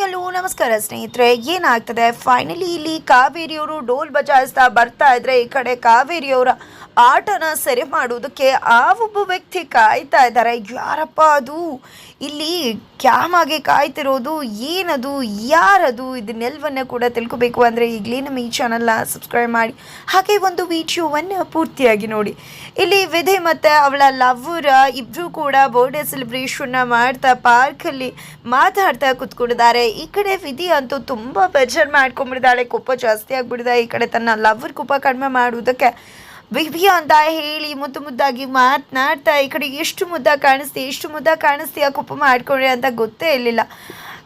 Hello ನಮಸ್ಕಾರ ಸ್ನೇಹಿತರೆ ಏನಾಗ್ತದೆ? ಫೈನಲಿ ಇಲ್ಲಿ ಕಾವೇರಿಯವರು ಡೋಲ್ ಬಜಾಯಿಸ್ತಾ ಬರ್ತಾ ಇದ್ರೆ ಈ ಕಡೆ ಕಾವೇರಿಯವರ ಆಟನ ಸರಿ ಮಾಡುವುದಕ್ಕೆ ಆ ಒಬ್ಬ ವ್ಯಕ್ತಿ ಕಾಯ್ತಾ ಇದ್ದಾರೆ. ಯಾರಪ್ಪ ಅದು? ಇಲ್ಲಿ ಕ್ಯಾಮ್ ಆಗಿ ಕಾಯ್ತಿರೋದು ಏನದು? ಯಾರದು? ಇದನ್ನೆಲ್ಲವನ್ನ ಕೂಡ ತಿಳ್ಕೊಬೇಕು ಅಂದರೆ ಈಗಲೇ ನಮ್ಮ ಈ ಚಾನಲ್ನ ಸಬ್ಸ್ಕ್ರೈಬ್ ಮಾಡಿ. ಹಾಗೆ ಒಂದು ವಿಡಿಯೋವನ್ನು ಪೂರ್ತಿಯಾಗಿ ನೋಡಿ. ಇಲ್ಲಿ ವಿಧಿ ಮತ್ತು ಅವಳ ಲವ್ವರ ಇಬ್ಬರು ಕೂಡ ಬರ್ಡೇ ಸೆಲೆಬ್ರೇಷನ್ನ ಮಾಡ್ತಾ ಪಾರ್ಕಲ್ಲಿ ಮಾತಾಡ್ತಾ ಕುತ್ಕೊಂಡಿದ್ದಾರೆ. ಈ ಕಡೆ ವಿಧಿ ಅಂತೂ ತುಂಬ ಬೇಜಾರು ಮಾಡ್ಕೊಂಬಿಡಿದಾಳೆ ಕೋಪ ಜಾಸ್ತಿ ಆಗಿಬಿಡಿದೆ ಈ ಕಡೆ ತನ್ನ ಲವ್ವರ್ ಕೋಪ ಕಡಿಮೆ ಮಾಡುವುದಕ್ಕೆ ವಿವಿ ಅಂತ ಹೇಳಿ ಮುದ್ದು ಮುದ್ದಾಗಿ ಮಾತನಾಡ್ತಾ ಈ ಕಡೆ ಎಷ್ಟು ಮುದ್ದ ಕಾಣಿಸ್ತೀಯ ಎಷ್ಟು ಮುದ್ದ ಕಾಣಿಸ್ತೀಯ ಕುಪ್ಪ ಮಾಡ್ಕೊಂಡ್ರೆ ಅಂತ ಗೊತ್ತೇ ಇರಲಿಲ್ಲ.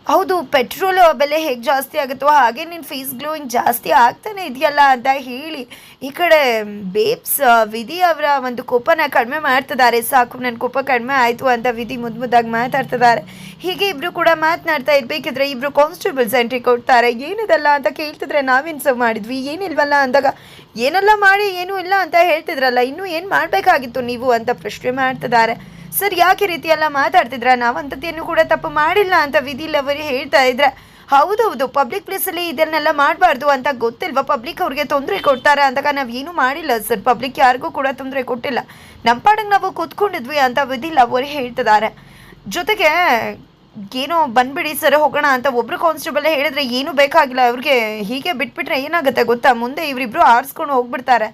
ಹೌದು ಪೆಟ್ರೋಲು ಬೆಲೆ ಹೇಗೆ ಜಾಸ್ತಿ ಆಗುತ್ತೋ ಹಾಗೆ ನಿನ್ನ ಫೇಸ್ ಗ್ಲೋಯಿಂಗ್ ಜಾಸ್ತಿ ಆಗ್ತಾನೆ ಇದೆಯಲ್ಲ ಅಂತ ಹೇಳಿ ಈ ಕಡೆ ಬೇಬ್ಸ್ ವಿಧಿ ಅವರ ಒಂದು ಕೋಪನ ಕಡಿಮೆ ಮಾಡ್ತಿದ್ದಾರೆ. ಸಾಕು ನನ್ನ ಕೋಪ ಕಡಿಮೆ ಆಯಿತು ಅಂತ ವಿಧಿ ಮುದ್ದು ಮುದ್ದಾಗಿ ಮಾತಾಡ್ತಿದ್ದಾರೆ. ಹೀಗೆ ಇಬ್ಬರು ಕೂಡ ಮಾತನಾಡ್ತಾ ಇರಬೇಕಿದ್ರೆ ಇಬ್ಬರು ಕಾನ್ಸ್ಟೇಬಲ್ಸ್ ಎಂಟ್ರಿ ಕೊಡ್ತಾರೆ. ಏನಿದಲ್ಲ ಅಂತ ಕೇಳ್ತಿದ್ರೆ ನಾವೇನು ಸರ್ವ್ ಮಾಡಿದ್ವಿ? ಏನಿಲ್ವಲ್ಲ ಅಂದಾಗ, ಏನೆಲ್ಲ ಮಾಡಿ, ಏನೂ ಇಲ್ಲ ಅಂತ ಹೇಳ್ತಿದ್ರಲ್ಲ. ಇನ್ನೂ ಏನು ಮಾಡಬೇಕಾಗಿತ್ತು ನೀವು ಅಂತ ಪ್ರಶ್ನೆ ಮಾಡ್ತಿದ್ದಾರೆ. ಸರ್, ಯಾಕೆ ರೀತಿ ಎಲ್ಲ ಮಾತಾಡ್ತಿದ್ರ? ನಾವು ಅಂಥದ್ದೇನು ಕೂಡ ತಪ್ಪು ಮಾಡಿಲ್ಲ ಅಂತ ವಿಧಿಲವರು ಹೇಳ್ತಾ ಇದ್ರೆ. ಹೌದೌದು ಪಬ್ಲಿಕ್ ಪ್ಲೇಸಲ್ಲಿ ಇದನ್ನೆಲ್ಲ ಮಾಡಬಾರ್ದು ಅಂತ ಗೊತ್ತಿಲ್ವಾ? ಪಬ್ಲಿಕ್ ಅವ್ರಿಗೆ ತೊಂದರೆ ಕೊಡ್ತಾರೆ ಅಂದಾಗ ನಾವು ಏನೂ ಮಾಡಿಲ್ಲ ಸರ್. ಪಬ್ಲಿಕ್ ಯಾರಿಗೂ ಕೂಡ ತೊಂದರೆ ಕೊಟ್ಟಿಲ್ಲ. ನಮ್ಮ ಪಾಡಂಗೆ ನಾವು ಕೂತ್ಕೊಂಡಿದ್ವಿ ಅಂತ ವಿಧಿಲ್ ಅವರು ಹೇಳ್ತಿದ್ದಾರೆ. ಜೊತೆಗೆ ಏನೋ ಬಂದ್ಬಿಡಿ ಸರ್, ಹೋಗೋಣ ಅಂತ ಒಬ್ರು ಕಾನ್ಸ್ಟೇಬಲ್ ಹೇಳಿದ್ರೆ ಏನೂ ಬೇಕಾಗಿಲ್ಲ. ಅವ್ರಿಗೆ ಹೀಗೆ ಬಿಟ್ಬಿಟ್ರೆ ಏನಾಗುತ್ತೆ ಗೊತ್ತಾ? ಮುಂದೆ ಇವರಿಬ್ರು ಆರಿಸ್ಕೊಂಡು ಹೋಗ್ಬಿಡ್ತಾರೆ.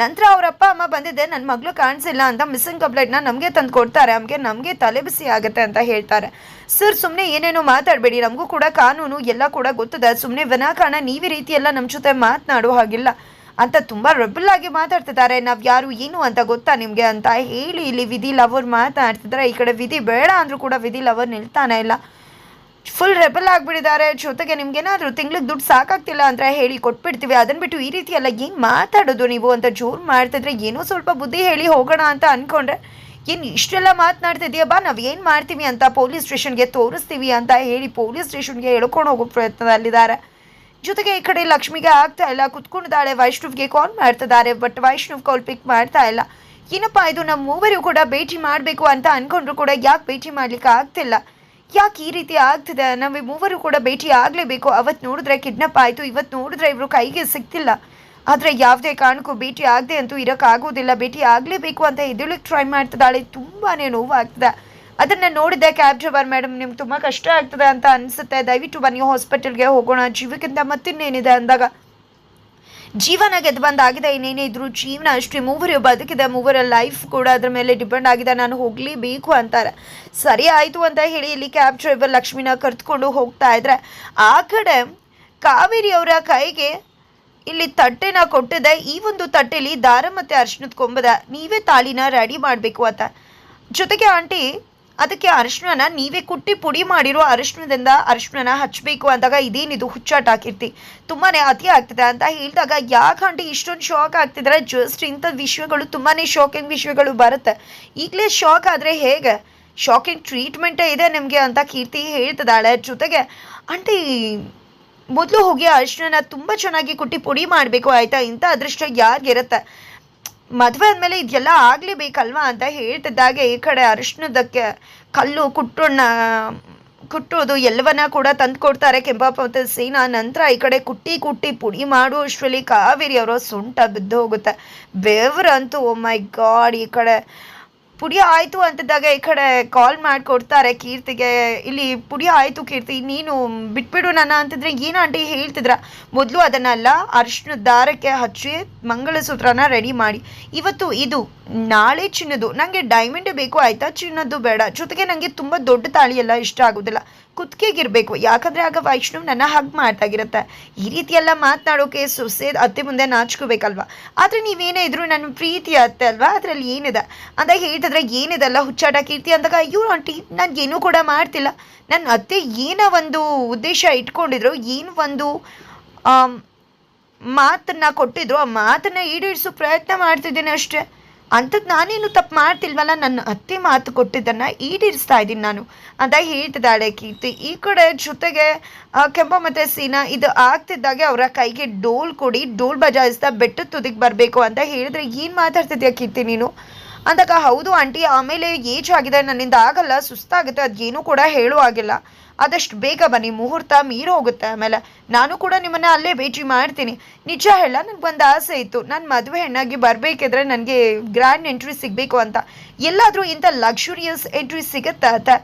ನಂತರ ಅವ್ರ ಅಪ್ಪ, ಅಮ್ಮ ಬಂದಿದ್ದೆ ನನ್ನ ಮಗಳು ಕಾಣಿಸಿಲ್ಲ ಅಂತ ಮಿಸ್ಸಿಂಗ್ ಕಂಪ್ಲೇಂಟ್ನ ನಮಗೆ ತಂದು ಕೊಡ್ತಾರೆ. ನಮಗೆ ನಮಗೆ ತಲೆ ಬಿಸಿ ಆಗುತ್ತೆ ಅಂತ ಹೇಳ್ತಾರೆ. ಸರ್ ಸುಮ್ಮನೆ ಏನೇನೋ ಮಾತಾಡಬೇಡಿ. ನಮಗೂ ಕೂಡ ಕಾನೂನು ಎಲ್ಲ ಕೂಡ ಗೊತ್ತದೆ. ಸುಮ್ಮನೆ ವಿನಾಕಾರಣ ನೀವೇ ರೀತಿ ಎಲ್ಲ ನಮ್ಮ ಜೊತೆ ಮಾತನಾಡೋ ಹಾಗಿಲ್ಲ. ಅಂತ ತುಂಬ ರೆಬಲ್ ಆಗಿ ಮಾತಾಡ್ತಿದ್ದಾರೆ. ನಾವು ಯಾರು, ಏನು ಅಂತ ಗೊತ್ತಾ ನಿಮಗೆ ಅಂತ ಹೇಳಿ ಇಲ್ಲಿ ವಿಧಿ ಲವರ್ ಮಾತಾಡ್ತಿದ್ದಾರೆ ಈ ಕಡೆ ವಿಧಿ ಬೇಡ ಅಂದರೂ ಕೂಡ ವಿಧಿ ಲವರ್ ನಿಲ್ತಾನೆ ಇಲ್ಲ. ಫುಲ್ ರೆಬಲ್ ಆಗಿಬಿಟ್ಟಿದ್ದಾರೆ. ಜೊತೆಗೆ ನಿಮ್ಗೇನಾದರೂ ತಿಂಗ್ಳಿಗೆ ದುಡ್ಡು ಸಾಕಾಗ್ತಿಲ್ಲ ಅಂತ ಹೇಳಿ ಕೊಟ್ಬಿಡ್ತೀವಿ. ಅದನ್ನ ಬಿಟ್ಟು ಈ ರೀತಿ ಎಲ್ಲ ಏನು ಮಾತಾಡೋದು ನೀವು ಅಂತ ಜೋರು ಮಾಡ್ತಿದ್ರೆ ಏನೋ ಸ್ವಲ್ಪ ಬುದ್ಧಿ ಹೇಳಿ ಹೋಗೋಣ ಅಂತ ಅಂದ್ಕೊಂಡ್ರೆ ಏನು ಇಷ್ಟೆಲ್ಲ ಮಾತನಾಡ್ತಿದ್ಯಾ ಬಾ, ನಾವು ಏನು ಮಾಡ್ತೀವಿ ಅಂತ ಪೊಲೀಸ್ ಸ್ಟೇಷನ್ಗೆ ತೋರಿಸ್ತೀವಿ ಅಂತ ಹೇಳಿ ಪೊಲೀಸ್ ಸ್ಟೇಷನ್ಗೆ ಎಳ್ಕೊಂಡು ಹೋಗೋ ಪ್ರಯತ್ನದಲ್ಲಿದ್ದಾರೆ. ಜೊತೆಗೆ ಈ ಕಡೆ ಲಕ್ಷ್ಮಿಗೆ ಆಗ್ತಾ ಇಲ್ಲ. ಕುತ್ಕೊಂಡಿದ್ದಾಳೆ ವೈಷ್ಣವ್ಗೆ ಕಾಲ್ ಮಾಡ್ತಿದ್ದಾರೆ ಬಟ್ ವೈಷ್ಣವ್ ಕಾಲ್ ಪಿಕ್ ಮಾಡ್ತಾ ಇಲ್ಲ. ಏನಪ್ಪ ಇದು ನಮ್ಮ ಮೂವರಿಗೂ ಕೂಡ ಭೇಟಿ ಮಾಡಬೇಕು ಅಂತ ಅನ್ಕೊಂಡ್ರು ಕೂಡ ಯಾಕೆ ಭೇಟಿ ಮಾಡ್ಲಿಕ್ಕೆ ಆಗ್ತಿಲ್ಲ? ಯಾಕೆ ಈ ರೀತಿ ಆಗ್ತಿದೆ? ನಾವು ಮೂವರು ಕೂಡ ಭೇಟಿ ಆಗಲೇಬೇಕು. ಅವತ್ತು ನೋಡಿದ್ರೆ ಕಿಡ್ನಪ್ ಆಯಿತು. ಇವತ್ತು ನೋಡಿದ್ರೆ ಇವರು ಕೈಗೆ ಸಿಗ್ತಿಲ್ಲ. ಆದರೆ ಯಾವುದೇ ಕಾರಣಕ್ಕೂ ಭೇಟಿ ಆಗದೆ ಅಂತೂ ಇರೋಕ್ಕಾಗೋದಿಲ್ಲ ಭೇಟಿ ಆಗಲೇಬೇಕು ಅಂತ ಎದುಳಿಗೆ ಟ್ರೈ ಮಾಡ್ತಿದ್ದಾಳೆ. ತುಂಬಾ ನೋವಾಗ್ತದೆ. ಅದನ್ನು ನೋಡಿದೆ ಕ್ಯಾಬ್ ಡ್ರೈವರ್ ಮೇಡಮ್. ನಿಮ್ಗೆ ತುಂಬ ಕಷ್ಟ ಆಗ್ತದೆ ಅಂತ ಅನಿಸುತ್ತೆ. ದಯವಿಟ್ಟು ಬನ್ನಿ ಹಾಸ್ಪಿಟಲ್ಗೆ ಹೋಗೋಣ. ಜೀವಕ್ಕಿಂತ ಮತ್ತಿನ್ನೇನಿದೆ ಅಂದಾಗ. ಜೀವನ ಗೆದ್ದು ಬಂದಾಗಿದೆ. ಇನ್ನೇನೇ ಇದ್ರು ಜೀವನ ಅಷ್ಟೇ. ಮೂವರು ಬದುಕಿದೆ. ಮೂವರ ಲೈಫ್ ಕೂಡ ಅದ್ರ ಮೇಲೆ ಡಿಪೆಂಡ್ ಆಗಿದೆ. ನಾನು ಹೋಗಲೇಬೇಕು ಅಂತಾರೆ. ಸರಿ ಆಯಿತು ಅಂತ ಹೇಳಿ ಇಲ್ಲಿ ಕ್ಯಾಬ್ ಡ್ರೈವರ್ ಲಕ್ಷ್ಮಿನ ಕರೆದುಕೊಂಡು ಹೋಗ್ತಾ ಇದ್ರೆ, ಆ ಕಡೆ ಕಾವೇರಿ ಅವರ ಕೈಗೆ ಇಲ್ಲಿ ತಟ್ಟೆನ ಕೊಟ್ಟಿದೆ. ಈ ಒಂದು ತಟ್ಟೆಲಿ ದಾರ ಮತ್ತು ಅರ್ಶನದ ಕೊಂಬದ ನೀವೇ ತಾಳಿನ ರೆಡಿ ಮಾಡಬೇಕು ಅಂತ. ಜೊತೆಗೆ ಆಂಟಿ ಅದಕ್ಕೆ ಅರಿಶಿಣನ ನೀವೇ ಕುಟ್ಟಿ ಪುಡಿ ಮಾಡಿರೋ ಅರಿಶಿನದಿಂದ ಅರಿಶಿಣನ ಹಚ್ಚಬೇಕು ಅಂದಾಗ ಇದೇನಿದು ಹುಚ್ಚಾಟ ಹಾಕಿರ್ತಿ. ತುಂಬಾ ಅತಿ ಆಗ್ತಿದೆ ಅಂತ ಹೇಳಿದಾಗ ಯಾಕೆ ಆಂಟಿ ಇಷ್ಟೊಂದು ಶಾಕ್ ಆಗ್ತಿದ್ರೆ ಜಸ್ಟ್ ಇಂಥ ವಿಷಯಗಳು ತುಂಬಾ ಶಾಕಿಂಗ್ ವಿಷಯಗಳು ಬರುತ್ತೆ. ಈಗಲೇ ಶಾಕ್ ಆದರೆ ಹೇಗೆ? ಶಾಕಿಂಗ್ ಟ್ರೀಟ್ಮೆಂಟೇ ಇದೆ ನಿಮಗೆ ಅಂತ ಕೀರ್ತಿ ಹೇಳ್ತಿದ್ದಾಳೆ. ಜೊತೆಗೆ ಆಂಟಿ, ಮೊದಲು ಹೋಗಿ ಅರಿಶಿಣನ ತುಂಬ ಚೆನ್ನಾಗಿ ಕುಟ್ಟಿ ಪುಡಿ ಮಾಡಬೇಕು ಆಯಿತಾ? ಇಂಥ ಅದೃಷ್ಟ ಯಾರಿಗಿರುತ್ತೆ ಮದುವೆ ಆದಮೇಲೆ ಇದೆಲ್ಲ ಆಗಲೇಬೇಕಲ್ವಾ ಅಂತ ಹೇಳ್ತಿದ್ದಾಗೆ ಈ ಕಡೆ ಅರಿಶಿನದಕ್ಕೆ ಕಲ್ಲು, ಕುಟ್ಟಣ್ಣ ಕುಟ್ಟೋದು ಎಲ್ಲವನ್ನ ಕೂಡ ತಂದು ಕೊಡ್ತಾರೆ ಕೆಂಪಪ್ಪ ಸೀನ. ನಂತರ ಈ ಕಡೆ ಕುಟ್ಟಿ ಕುಟ್ಟಿ ಪುಡಿ ಮಾಡುವಷ್ಟರಲ್ಲಿ ಕಾವೇರಿ ಅವರ ಸುಂಟ ಬಿದ್ದು ಹೋಗುತ್ತೆ ಬೆವರಂತೂ ಓ ಮೈ ಗಾಡ್ ಈ ಕಡೆ ಪುಡಿ ಆಯಿತು ಅಂತಿದ್ದಾಗ ಈ ಕಡೆ ಕಾಲ್ ಮಾಡಿಕೊಡ್ತಾರೆ ಕೀರ್ತಿಗೆ. ಇಲ್ಲಿ ಪುಡಿ ಆಯಿತು ಕೀರ್ತಿ, ನೀನು ಬಿಟ್ಬಿಡು ನನ್ನ ಅಂತಿದ್ರೆ ಏನು ಆಂಟಿ ಹೇಳ್ತಿದ್ರ? ಮೊದಲು ಅದನ್ನೆಲ್ಲ, ಅರಿಶಿನ ದಾರಕ್ಕೆ ಹಚ್ಚಿ ಮಂಗಳಸೂತ್ರನ ರೆಡಿ ಮಾಡಿ. ಇವತ್ತು ಇದು, ನಾಳೆ ಚಿನ್ನದು. ನನಗೆ ಡೈಮಂಡೇ ಬೇಕು ಆಯಿತಾ? ಚಿನ್ನದ್ದು ಬೇಡ. ಜೊತೆಗೆ ನನಗೆ ತುಂಬ ದೊಡ್ಡ ತಾಳಿ ಎಲ್ಲ ಇಷ್ಟ ಆಗೋದಿಲ್ಲ. ಕುತ್ತಿಗೆಗಿರಬೇಕು. ಯಾಕಂದರೆ ಆಗ ವೈಷ್ಣವ್ ನನ್ನ ಹಗ್ ಮಾಡ್ತಾಗಿರುತ್ತೆ ಈ ರೀತಿ ಎಲ್ಲ ಮಾತನಾಡೋಕೆ ಸೊಸೆ ಅತ್ತೆ ಮುಂದೆ ನಾಚ್ಕೋಬೇಕಲ್ವಾ? ಆದರೆ ನೀವೇನೇ ಇದ್ರು ನನ್ನ ಪ್ರೀತಿ ಅತ್ತೆ ಅಲ್ವಾ? ಅದರಲ್ಲಿ ಏನಿದೆ? ಅಂತ ಹೇಳ್ತಿದ್ರೆ ಏನಿದೆಲ್ಲ ಹುಚ್ಚಾಟ ಕೀರ್ತಿ ಅಂದಾಗ, ಅಯ್ಯೋ ಆಂಟಿ ನಾನು ಏನೂ ಕೂಡ ಮಾಡ್ತಿಲ್ಲ. ನನ್ನ ಅತ್ತೆ ಏನೋ ಒಂದು ಉದ್ದೇಶ ಇಟ್ಕೊಂಡಿದ್ರು, ಏನು ಒಂದು ಮಾತನ್ನ ಕೊಟ್ಟಿದ್ರು. ಆ ಮಾತನ್ನ ಈಡೇರಿಸೋ ಪ್ರಯತ್ನ ಮಾಡ್ತಿದ್ದೀನಿ ಅಷ್ಟೇ. ಅಂಥದ್ದು ನಾನೇನು ತಪ್ಪು ಮಾಡ್ತಿಲ್ವಲ್ಲ? ನನ್ನ ಅತ್ತೆ ಮಾತು ಕೊಟ್ಟಿದ್ದನ್ನು ಈಡೇರಿಸ್ತಾ ಇದ್ದೀನಿ ನಾನು. ಅಂತ ಹೇಳ್ತಿದ್ದಾಳೆ ಕೀರ್ತಿ. ಈ ಕಡೆ ಜೊತೆಗೆ ಕೆಂಪ ಮತ್ತು ಸೀನಾ ಇದು ಆಗ್ತಿದ್ದಾಗೆ ಅವರ ಕೈಗೆ ಡೋಲ್ ಕೊಡಿ, ಡೋಲ್ ಬಜಾಯಿಸ್ತಾ ಬೆಟ್ಟದ ತುದಿಗೆ ಬರಬೇಕು ಅಂತ ಹೇಳಿದ್ರೆ ಏನು ಮಾತಾಡ್ತಿದ್ಯಾ ಕೀರ್ತಿ ನೀನು? ಅಂದಾಗ, ಹೌದು ಆಂಟಿ, ಆಮೇಲೆ ಏಜ್ ಆಗಿದೆ, ನನ್ನಿಂದ ಆಗಲ್ಲ, ಸುಸ್ತಾಗುತ್ತೆ ಅದೇನೂ ಕೂಡ ಹೇಳೋ ಆಗಿಲ್ಲ ಆದಷ್ಟು ಬೇಗ ಬನ್ನಿ, ಮುಹೂರ್ತ ಮೀರೋಗುತ್ತೆ. ಆಮೇಲೆ ನಾನು ಕೂಡ ನಿಮ್ಮನ್ನ ಅಲ್ಲೇ ಭೇಟಿ ಮಾಡ್ತೀನಿ. ನಿಜ ಹೇಳ ನನಗೆ ಒಂದು ಆಸೆ ಇತ್ತು. ನಾನು ಮದುವೆ ಹೆಣ್ಣಾಗಿ ಬರಬೇಕಿದ್ರೆ ನನಗೆ ಗ್ರ್ಯಾಂಡ್ ಎಂಟ್ರಿ ಸಿಗಬೇಕು ಅಂತ. ಎಲ್ಲಾದರೂ ಇಂಥ ಲಕ್ಷುರಿಯಸ್ ಎಂಟ್ರಿ ಸಿಗುತ್ತಾ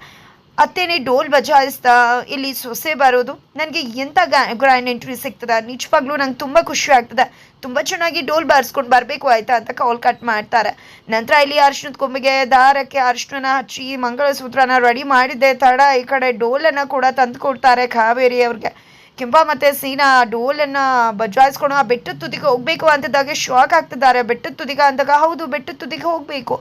ಅತ್ತೇನೆ ಡೋಲ್ ಬಜಾಯಿಸ್ತಾ ಇಲ್ಲಿ ಸೊಸೆ ಬರೋದು. ನನಗೆ ಎಂಥ ಗ್ರ್ಯಾಂಡ್ ಎಂಟ್ರಿ ಸಿಗ್ತದೆ? ನಿಜವಾಗ್ಲೂ ನಂಗೆ ತುಂಬ ಖುಷಿ ಆಗ್ತದೆ. ತುಂಬ ಚೆನ್ನಾಗಿ ಡೋಲ್ ಬಾರಿಸ್ಕೊಂಡು ಬರಬೇಕು ಆಯಿತಾ ಅಂತ ಕಾಲ್ ಕಟ್ ಮಾಡ್ತಾರೆ. ನಂತರ ಇಲ್ಲಿ ಅರ್ಶನದ ಕೊಂಬಿಗೆ ದಾರಕ್ಕೆ ಅರ್ಶಿನ ಹಚ್ಚಿ ಮಂಗಳಸೂತ್ರನ ರೆಡಿ ಮಾಡಿದ್ದೆ. ತಡ ಈ ಕಡೆ ಡೋಲನ್ನು ಕೂಡ ತಂದು ಕೊಡ್ತಾರೆ ಕಾವೇರಿ ಅವ್ರಿಗೆ ಕೆಂಪ ಮತ್ತೆ ಸೀನಾ, ಡೋಲನ್ನು ಬಜಾಯಿಸ್ಕೊಂಡು ಆ ಬೆಟ್ಟದ ತುದಿಗೆ ಹೋಗ್ಬೇಕು ಅಂತದಾಗೆ ಶಾಕ್ ಆಗ್ತಿದ್ದಾರೆ. ಬೆಟ್ಟದ ತುದಿಗೆ ಅಂದಾಗ ಹೌದು, ಬೆಟ್ಟದ ತುದಿಗೆ ಹೋಗಬೇಕು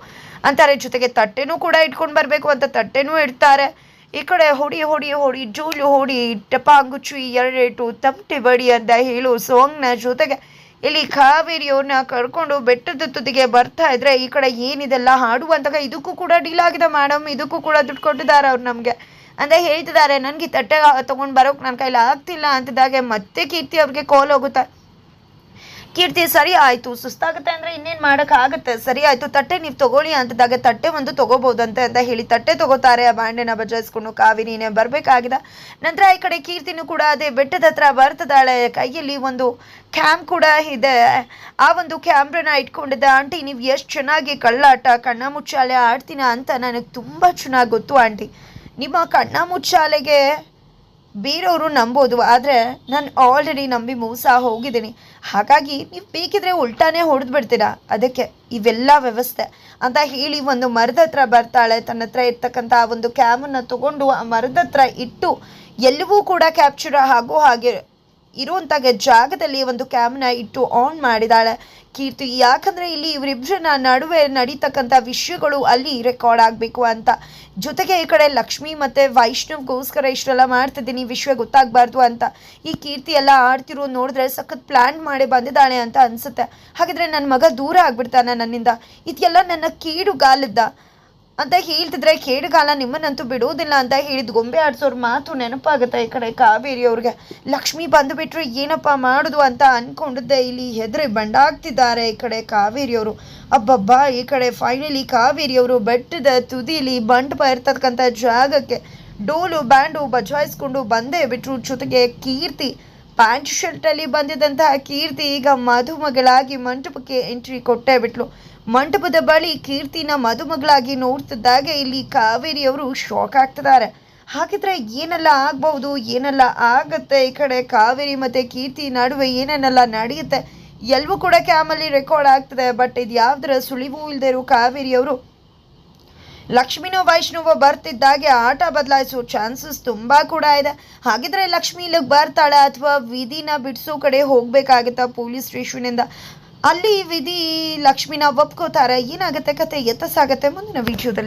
ಅಂತಾರೆ. ಜೊತೆಗೆ ತಟ್ಟೆನೂ ಕೂಡ ಇಟ್ಕೊಂಡು ಬರಬೇಕು ಅಂತ ತಟ್ಟೆನೂ ಇಡ್ತಾರೆ. ಈ ಕಡೆ ಹೊಡಿ ಹೊಡಿ ಹೊಡಿ, ಜೂಲು ಹೊಡಿ ಟಪಾಂಗುಚ್ಚು ಎರಡೇಟು ತಮಟೆ ಬಡಿ ಅಂತ ಹೇಳು ಸಾಂಗ್ನ ಜೊತೆಗೆ ಇಲ್ಲಿ ಕಾವೇರಿಯವ್ರನ್ನ ಕರ್ಕೊಂಡು ಬೆಟ್ಟದ ತುದಿಗೆ ಬರ್ತಾ ಇದ್ರೆ ಈ ಕಡೆ ಏನಿದೆಲ್ಲ ಹಾಡುವಂತಾಗ ಇದಕ್ಕೂ ಕೂಡ ಡೀಲ್ ಆಗಿದೆ ಮೇಡಮ್ ಇದಕ್ಕೂ ಕೂಡ ದುಡ್ಡು ಕೊಟ್ಟಿದ್ದಾರೆ ಅವ್ರು ನಮಗೆ. ಅಂತ ಹೇಳ್ತಿದ್ದಾರೆ. ನನಗೆ ತಟ್ಟೆ ತೊಗೊಂಡು ಬರೋಕೆ ನನ್ನ ಕೈಲಿ ಆಗ್ತಿಲ್ಲ ಅಂತಿದ್ದಾಗೆ ಮತ್ತೆ ಕೀರ್ತಿ ಅವ್ರಿಗೆ ಕಾಲ್ ಹೋಗುತ್ತೆ. ಕೀರ್ತಿ, ಸರಿ ಆಯಿತು. ಸುಸ್ತಾಗುತ್ತೆ ಅಂದರೆ ಇನ್ನೇನು ಮಾಡೋಕ್ಕಾಗುತ್ತೆ? ಸರಿ ಆಯಿತು, ತಟ್ಟೆ ನೀವು ತಗೊಳ್ಳಿ ಅಂತದಾಗ ತಟ್ಟೆ ಒಂದು ತೊಗೋಬೋದಂತೆ ಅಂತ ಹೇಳಿ ತಟ್ಟೆ ತಗೋತಾರೆ ಆ ಬಾಂಡೆನ ಬಜಾಯಿಸ್ಕೊಂಡು. ಕಾವಿನಿನೇ ಬರಬೇಕಾಗಿದೆ? ನಂತರ ಈ ಕಡೆ ಕೀರ್ತಿನೂ ಕೂಡ ಅದೇ ಬೆಟ್ಟದ ಹತ್ರ ಬರ್ತದಾಳೆ. ಕೈಯಲ್ಲಿ ಒಂದು ಕ್ಯಾಮ್ ಕೂಡ ಇದೆ. ಆ ಒಂದು ಕ್ಯಾಮ್ರನ ಇಟ್ಕೊಂಡಿದ್ದೆ ಆಂಟಿ, ನೀವು ಎಷ್ಟು ಚೆನ್ನಾಗಿ ಕಳ್ಳಾಟ, ಕಣ್ಣ ಮುಚ್ಚಾಲೆ ಆಡ್ತೀನ ಅಂತ ನನಗೆ ತುಂಬ ಚೆನ್ನಾಗಿ ಗೊತ್ತು ಆಂಟಿ. ನಿಮ್ಮ ಕಣ್ಣ ಮುಚ್ಚಾಲೆಗೆ ಬೇರೆಯವರು ನಂಬೋದು, ಆದರೆ ನಾನು ಆಲ್ರೆಡಿ ನಂಬಿ ಮೋಸ ಹೋಗಿದ್ದೀನಿ. ಹಾಗಾಗಿ ನೀವು ಬೇಕಿದ್ರೆ ಉಲ್ಟಾನೇ ಹೊಡೆದು ಬಿಡ್ತೀರಾ ಅದಕ್ಕೆ ಇವೆಲ್ಲ ವ್ಯವಸ್ಥೆ. ಅಂತ ಹೇಳಿ ಒಂದು ಮರದ ಹತ್ರ ಬರ್ತಾಳೆ. ತನ್ನ ಹತ್ರ ಇರ್ತಕ್ಕಂಥ ಆ ಒಂದು ಕ್ಯಾಮನ್ನು ತಗೊಂಡು ಆ ಮರದ ಹತ್ರ ಇಟ್ಟು ಎಲ್ಲವೂ ಕೂಡ ಕ್ಯಾಪ್ಚರ್ ಆಗೋ ಹಾಗೆ ಇರುವಂಥ ಜಾಗದಲ್ಲಿ ಒಂದು ಕ್ಯಾಮ್ನ ಇಟ್ಟು ಆನ್ ಮಾಡಿದಾಳೆ. ಕೀರ್ತಿ, ಯಾಕಂದರೆ ಇಲ್ಲಿ ಇವರಿಬ್ಬರನ್ನ ನಡುವೆ ನಡೀತಕ್ಕಂಥ ವಿಷಯಗಳು ಅಲ್ಲಿ ರೆಕಾರ್ಡ್ ಆಗಬೇಕು ಅಂತ. ಜೊತೆಗೆ ಈ ಕಡೆ ಲಕ್ಷ್ಮಿ ಮತ್ತು ವೈಷ್ಣವ್ಗೋಸ್ಕರ ಇಷ್ಟೆಲ್ಲ ಮಾಡ್ತಿದ್ದೀನಿ ವಿಷಯ ಗೊತ್ತಾಗಬಾರ್ದು ಅಂತ. ಈ ಕೀರ್ತಿ ಎಲ್ಲ ಆಡ್ತಿರೋ ನೋಡಿದ್ರೆ ಸಖತ್ ಪ್ಲ್ಯಾನ್ ಮಾಡಿ ಬಂದಿದ್ದಾಳೆ ಅಂತ ಅನಿಸುತ್ತೆ. ಹಾಗಿದ್ರೆ ನನ್ನ ಮಗ ದೂರ ಆಗ್ಬಿಡ್ತಾನೆ ನನ್ನಿಂದ. ಇದೆಲ್ಲ ನನ್ನ ಕೀಡುಗಾಲದ್ದ. ಅಂತ ಹೇಳ್ತಿದ್ರೆ ಕೇಡುಗಾಲ ನಿಮ್ಮನ್ನಂತೂ ಬಿಡೋದಿಲ್ಲ ಅಂತ ಹೇಳಿದ್ ಗೊಂಬೆ ಆಡ್ಸೋರ್ ಮಾತು ನೆನಪಾಗುತ್ತೆ ಈ ಕಡೆ ಕಾವೇರಿ ಅವ್ರಿಗೆ? ಲಕ್ಷ್ಮಿ ಬಂದುಬಿಟ್ರೆ ಏನಪ್ಪ ಮಾಡೋದು ಅಂತ ಅನ್ಕೊಂಡಿದ್ದೆ. ಇಲ್ಲಿ ಹೆದರಿ ಬಂಡಾಗ್ತಿದ್ದಾರೆ ಈ ಕಡೆ ಕಾವೇರಿಯವರು ಅಬ್ಬಬ್ಬಾ, ಈ ಕಡೆ ಫೈನಲಿ ಕಾವೇರಿಯವರು ಬೆಟ್ಟದ ತುದಿಲಿ ಬಂಡ್ ಇರ್ತಕ್ಕಂಥ ಜಾಗಕ್ಕೆ ಡೋಲು ಬ್ಯಾಂಡು ಬಜಾಯಿಸ್ಕೊಂಡು ಬಂದೇ ಬಿಟ್ರು. ಜೊತೆಗೆ ಕೀರ್ತಿ, ಪ್ಯಾಂಟ್ ಶರ್ಟಲ್ಲಿ ಬಂದಿದ್ದಂತಹ ಕೀರ್ತಿ ಈಗ ಮಧುಮಗಳಾಗಿ ಮಂಟಪಕ್ಕೆ ಎಂಟ್ರಿ ಕೊಟ್ಟೇ ಬಿಟ್ಲು. ಮಂಟಪದ ಬಳಿ ಕೀರ್ತಿನ ಮದುಮಗಳಾಗಿ ನೋಡ್ತಿದ್ದಾಗೆ ಇಲ್ಲಿ ಕಾವೇರಿಯವರು ಶಾಕ್ ಆಗ್ತಿದ್ದಾರೆ. ಹಾಗಿದ್ರೆ ಏನೆಲ್ಲ ಆಗ್ಬಹುದು, ಏನೆಲ್ಲ ಆಗತ್ತೆ ಈ ಕಡೆ ಕಾವೇರಿ ಮತ್ತೆ ಕೀರ್ತಿ ನಡುವೆ ಏನೇನೆಲ್ಲ ನಡೆಯುತ್ತೆ, ಎಲ್ಲವೂ ಕೂಡ ಕ್ಯಾಮಲ್ಲಿ ರೆಕಾರ್ಡ್ ಆಗ್ತದೆ. ಬಟ್ ಇದು ಯಾವ್ದರ ಸುಳಿವು ಇಲ್ಲದೆ ಇರೋ ಕಾವೇರಿಯವರು. ಲಕ್ಷ್ಮಿನೋ ವೈಷ್ಣವ ಬರ್ತಿದ್ದಾಗೆ ಆಟ ಬದಲಾಯಿಸೋ ಚಾನ್ಸಸ್ ತುಂಬಾ ಕೂಡ ಇದೆ. ಹಾಗಿದ್ರೆ ಲಕ್ಷ್ಮಿ ಇಲ್ಲಿಗೆ ಬರ್ತಾಳೆ ಅಥವಾ ವಿಧಿನ ಬಿಡಿಸೋ ಕಡೆ ಹೋಗ್ಬೇಕಾಗತ್ತ ಪೊಲೀಸ್ ಸ್ಟೇಷನಿಂದ ಅಲ್ಲಿ ವಿಧಿ ಲಕ್ಷ್ಮಿನ ಒಪ್ಕೋತಾರೆ. ಏನಾಗುತ್ತೆ? ಕತೆ ಎತ್ತ ಸಾಗತ್ತೆ ಮುಂದಿನ ವಿಡಿಯೋದಲ್ಲಿ.